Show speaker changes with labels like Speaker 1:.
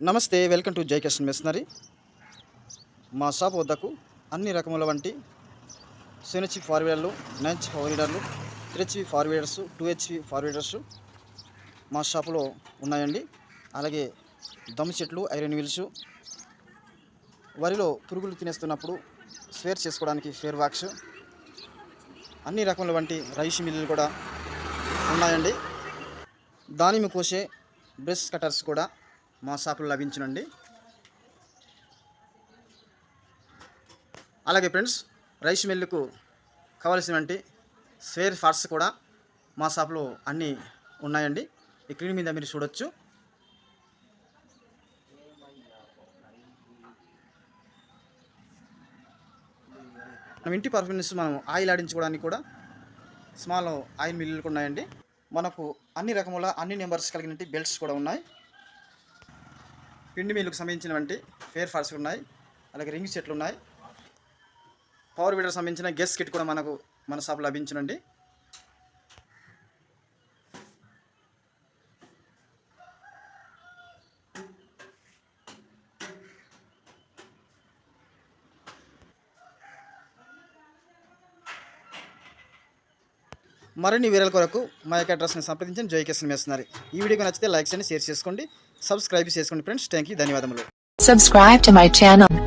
Speaker 1: నమస్తే welcome to Jai machinery. మా shop వద్దకు అన్ని రకముల వంటి సెవెన్ హెచ్పి ఫార్ వీలర్లు nine HP four వీలర్లు three HP four wheelers two HP four wheelers మా షాపులో ఉన్నాయండి. అలాగే దమ్ చెట్లు ఐరన్ వీల్స్ వరిలో పురుగులు తినేస్తున్నప్పుడు స్వేర్ చేసుకోవడానికి ఫేర్ వాక్స్ అన్ని రకముల వంటి రైస్ మిల్లులు కూడా ఉన్నాయండి. దానిమ్మ కోసే బ్రష్ కటర్స్ కూడా మా షాపులో లభించునండి. అలాగే ఫ్రెండ్స్ రైస్ మిల్లుకు కావలసినటువంటి స్వేర్ ఫార్ట్స్ కూడా మా షాప్లో అన్నీ ఉన్నాయండి. ఈ క్రీమ్ మీద మీరు చూడొచ్చు. మనం ఇంటి పర్ఫార్మెన్స్ మనం ఆయిల్ ఆడించుకోవడానికి కూడా స్మాల్ ఆయిల్ మిల్లులు కూడా ఉన్నాయండి. మనకు అన్ని రకముల అన్ని నెంబర్స్ కలిగినట్టు బెల్ట్స్ కూడా ఉన్నాయి. పిండి మిల్లుకు సంబంధించినటువంటి ఫేర్ ఫార్స్ ఉన్నాయి. అలాగే రింగ్ సెట్లు ఉన్నాయి. పవర్ వీడర్ సంబంధించిన గెస్ కిట్ కూడా మనకు మన షాప్ లభించునండి మరిన్ని వీరల కొరకు మా యొక్క అడ్రస్ని సంప్రదించండి. జై మేస్తున్నారు ఈ వీడియోకి నచ్చితే లైక్స్ అని షేర్ చేసుకోండి. సబ్స్క్రైబ్ చేసుకోండి ఫ్రెండ్స్. థ్యాంక్ యూ ధన్యవాదములు.
Speaker 2: Subscribe to my channel